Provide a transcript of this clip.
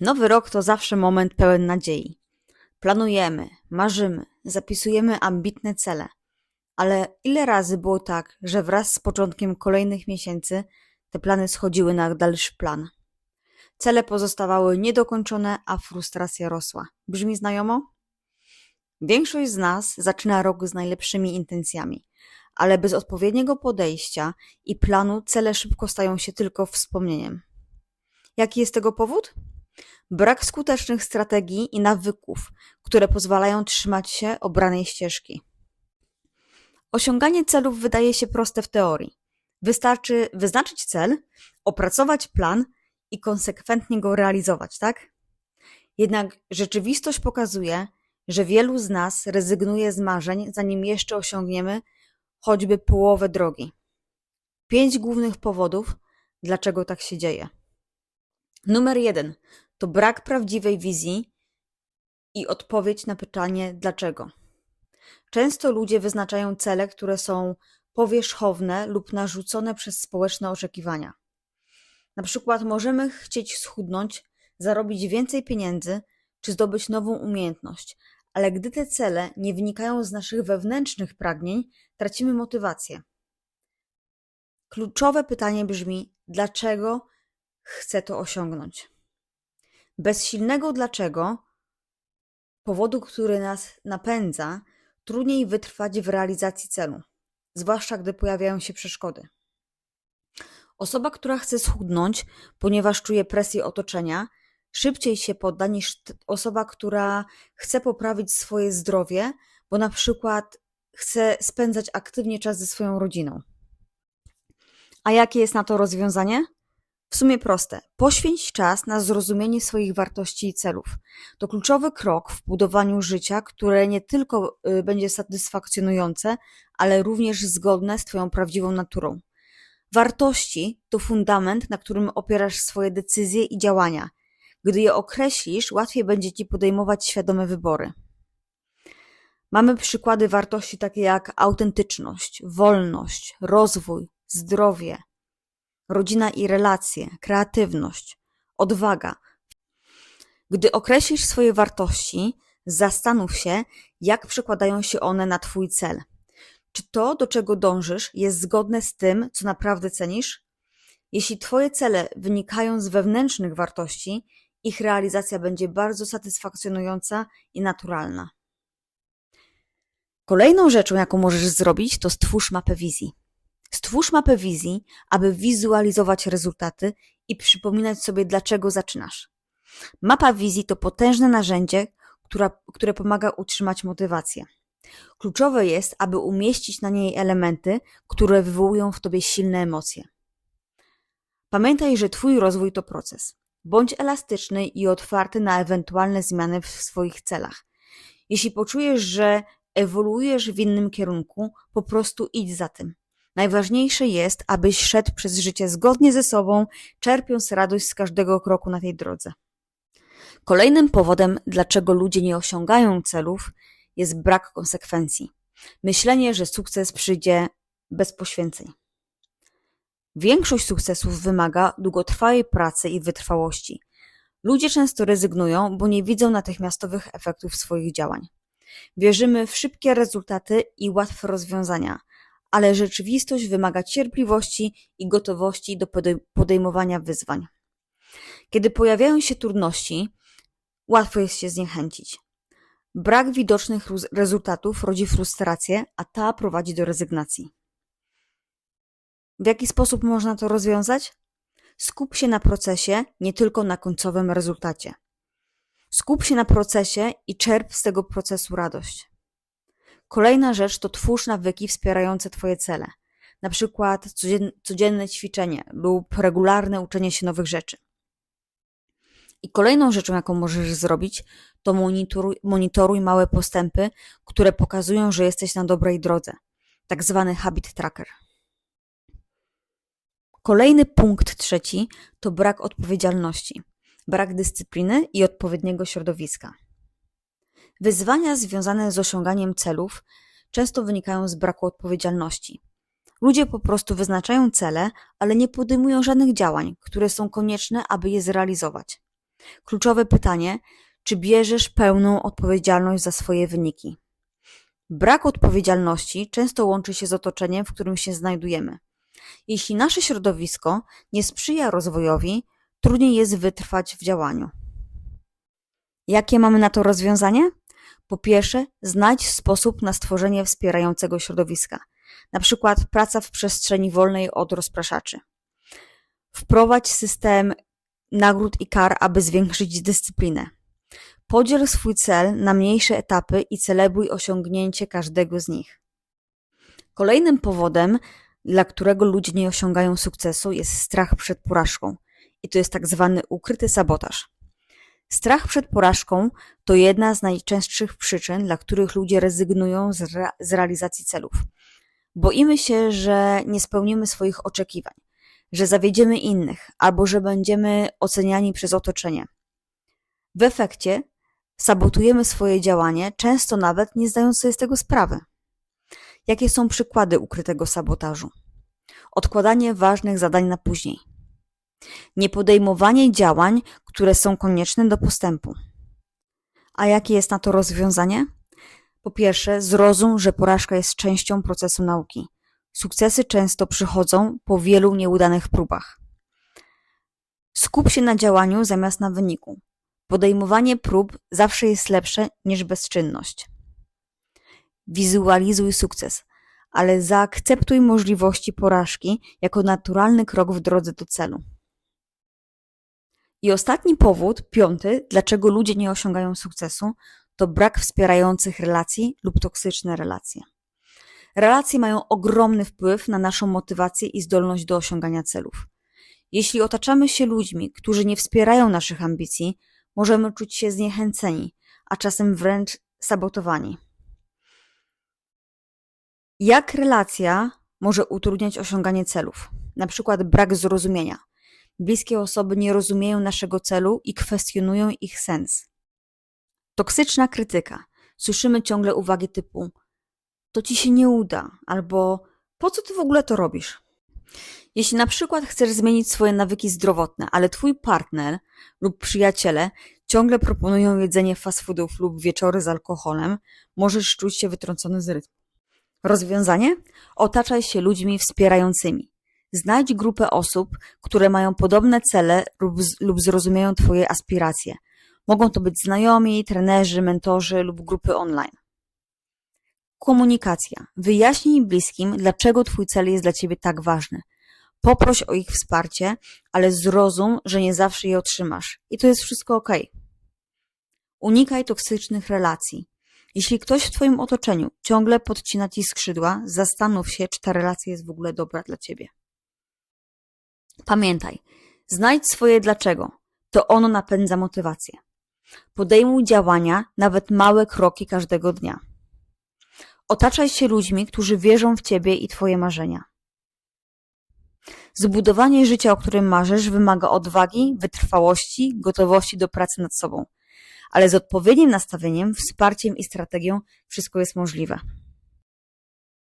Nowy rok to zawsze moment pełen nadziei. Planujemy, marzymy, zapisujemy ambitne cele. Ale ile razy było tak, że wraz z początkiem kolejnych miesięcy te plany schodziły na dalszy plan? Cele pozostawały niedokończone, a frustracja rosła. Brzmi znajomo? Większość z nas zaczyna rok z najlepszymi intencjami, ale bez odpowiedniego podejścia i planu cele szybko stają się tylko wspomnieniem. Jaki jest tego powód? Brak skutecznych strategii i nawyków, które pozwalają trzymać się obranej ścieżki. Osiąganie celów wydaje się proste w teorii. Wystarczy wyznaczyć cel, opracować plan i konsekwentnie go realizować, tak? Jednak rzeczywistość pokazuje, że wielu z nas rezygnuje z marzeń, zanim jeszcze osiągniemy choćby połowę drogi. Pięć głównych powodów, dlaczego tak się dzieje. Numer jeden to brak prawdziwej wizji i odpowiedź na pytanie dlaczego. Często ludzie wyznaczają cele, które są powierzchowne lub narzucone przez społeczne oczekiwania. Na przykład możemy chcieć schudnąć, zarobić więcej pieniędzy czy zdobyć nową umiejętność, ale gdy te cele nie wynikają z naszych wewnętrznych pragnień, tracimy motywację. Kluczowe pytanie brzmi: dlaczego chcę to osiągnąć? Bez silnego dlaczego, powodu, który nas napędza, trudniej wytrwać w realizacji celu, zwłaszcza gdy pojawiają się przeszkody. Osoba, która chce schudnąć, ponieważ czuje presję otoczenia, szybciej się podda niż osoba, która chce poprawić swoje zdrowie, bo na przykład chce spędzać aktywnie czas ze swoją rodziną. A jakie jest na to rozwiązanie? W sumie proste. Poświęć czas na zrozumienie swoich wartości i celów. To kluczowy krok w budowaniu życia, które nie tylko y, będzie satysfakcjonujące, ale również zgodne z Twoją prawdziwą naturą. Wartości to fundament, na którym opierasz swoje decyzje i działania. Gdy je określisz, łatwiej będzie Ci podejmować świadome wybory. Mamy przykłady wartości takie jak autentyczność, wolność, rozwój, zdrowie, rodzina i relacje, kreatywność, odwaga. Gdy określisz swoje wartości, zastanów się, jak przekładają się one na Twój cel. Czy to, do czego dążysz, jest zgodne z tym, co naprawdę cenisz? Jeśli Twoje cele wynikają z wewnętrznych wartości, ich realizacja będzie bardzo satysfakcjonująca i naturalna. Kolejną rzeczą, jaką możesz zrobić, to stwórz mapę wizji. Stwórz mapę wizji, aby wizualizować rezultaty i przypominać sobie, dlaczego zaczynasz. Mapa wizji to potężne narzędzie, która, które pomaga utrzymać motywację. Kluczowe jest, aby umieścić na niej elementy, które wywołują w tobie silne emocje. Pamiętaj, że Twój rozwój to proces. Bądź elastyczny i otwarty na ewentualne zmiany w swoich celach. Jeśli poczujesz, że ewoluujesz w innym kierunku, po prostu idź za tym. Najważniejsze jest, abyś szedł przez życie zgodnie ze sobą, czerpiąc radość z każdego kroku na tej drodze. Kolejnym powodem, dlaczego ludzie nie osiągają celów, jest brak konsekwencji. Myślenie, że sukces przyjdzie bez poświęceń. Większość sukcesów wymaga długotrwałej pracy i wytrwałości. Ludzie często rezygnują, bo nie widzą natychmiastowych efektów swoich działań. Wierzymy w szybkie rezultaty i łatwe rozwiązania, ale rzeczywistość wymaga cierpliwości i gotowości do podejmowania wyzwań. Kiedy pojawiają się trudności, łatwo jest się zniechęcić. Brak widocznych rezultatów rodzi frustrację, a ta prowadzi do rezygnacji. W jaki sposób można to rozwiązać? Skup się na procesie, nie tylko na końcowym rezultacie. Skup się na procesie i czerp z tego procesu radość. Kolejna rzecz to twórz nawyki wspierające Twoje cele, na przykład codzienne ćwiczenie lub regularne uczenie się nowych rzeczy. I kolejną rzeczą, jaką możesz zrobić, to monitoruj, monitoruj małe postępy, które pokazują, że jesteś na dobrej drodze. Tak zwany habit tracker. Kolejny punkt trzeci to brak odpowiedzialności, brak dyscypliny i odpowiedniego środowiska. Wyzwania związane z osiąganiem celów często wynikają z braku odpowiedzialności. Ludzie po prostu wyznaczają cele, ale nie podejmują żadnych działań, które są konieczne, aby je zrealizować. Kluczowe pytanie, czy bierzesz pełną odpowiedzialność za swoje wyniki? Brak odpowiedzialności często łączy się z otoczeniem, w którym się znajdujemy. Jeśli nasze środowisko nie sprzyja rozwojowi, trudniej jest wytrwać w działaniu. Jakie mamy na to rozwiązanie? Po pierwsze, znajdź sposób na stworzenie wspierającego środowiska, na przykład praca w przestrzeni wolnej od rozpraszaczy. Wprowadź system nagród i kar, aby zwiększyć dyscyplinę. Podziel swój cel na mniejsze etapy i celebruj osiągnięcie każdego z nich. Kolejnym powodem, dla którego ludzie nie osiągają sukcesu, jest strach przed porażką. I to jest tak zwany ukryty sabotaż. Strach przed porażką to jedna z najczęstszych przyczyn, dla których ludzie rezygnują z, re z realizacji celów. Boimy się, że nie spełnimy swoich oczekiwań, że zawiedziemy innych albo że będziemy oceniani przez otoczenie. W efekcie sabotujemy swoje działanie, często nawet nie zdając sobie z tego sprawy. Jakie są przykłady ukrytego sabotażu? Odkładanie ważnych zadań na później. Niepodejmowanie działań, które są konieczne do postępu. A jakie jest na to rozwiązanie? Po pierwsze, zrozum, że porażka jest częścią procesu nauki. Sukcesy często przychodzą po wielu nieudanych próbach. Skup się na działaniu zamiast na wyniku. Podejmowanie prób zawsze jest lepsze niż bezczynność. Wizualizuj sukces, ale zaakceptuj możliwości porażki jako naturalny krok w drodze do celu. I ostatni powód, piąty, dlaczego ludzie nie osiągają sukcesu, to brak wspierających relacji lub toksyczne relacje. Relacje mają ogromny wpływ na naszą motywację i zdolność do osiągania celów. Jeśli otaczamy się ludźmi, którzy nie wspierają naszych ambicji, możemy czuć się zniechęceni, a czasem wręcz sabotowani. Jak relacja może utrudniać osiąganie celów? Na przykład brak zrozumienia. Bliskie osoby nie rozumieją naszego celu i kwestionują ich sens. Toksyczna krytyka. Słyszymy ciągle uwagi typu to ci się nie uda, albo po co ty w ogóle to robisz? Jeśli na przykład chcesz zmienić swoje nawyki zdrowotne, ale twój partner lub przyjaciele ciągle proponują jedzenie fast foodów lub wieczory z alkoholem, możesz czuć się wytrącony z rytmu. Rozwiązanie? Otaczaj się ludźmi wspierającymi. Znajdź grupę osób, które mają podobne cele lub, lub zrozumieją Twoje aspiracje. Mogą to być znajomi, trenerzy, mentorzy lub grupy online. Komunikacja. Wyjaśnij bliskim, dlaczego Twój cel jest dla Ciebie tak ważny. Poproś o ich wsparcie, ale zrozum, że nie zawsze je otrzymasz. I to jest wszystko ok. Unikaj toksycznych relacji. Jeśli ktoś w Twoim otoczeniu ciągle podcina Ci skrzydła, zastanów się, czy ta relacja jest w ogóle dobra dla Ciebie. Pamiętaj, znajdź swoje dlaczego. To ono napędza motywację. Podejmuj działania, nawet małe kroki każdego dnia. Otaczaj się ludźmi, którzy wierzą w Ciebie i Twoje marzenia. Zbudowanie życia, o którym marzysz, wymaga odwagi, wytrwałości, gotowości do pracy nad sobą. Ale z odpowiednim nastawieniem, wsparciem i strategią wszystko jest możliwe.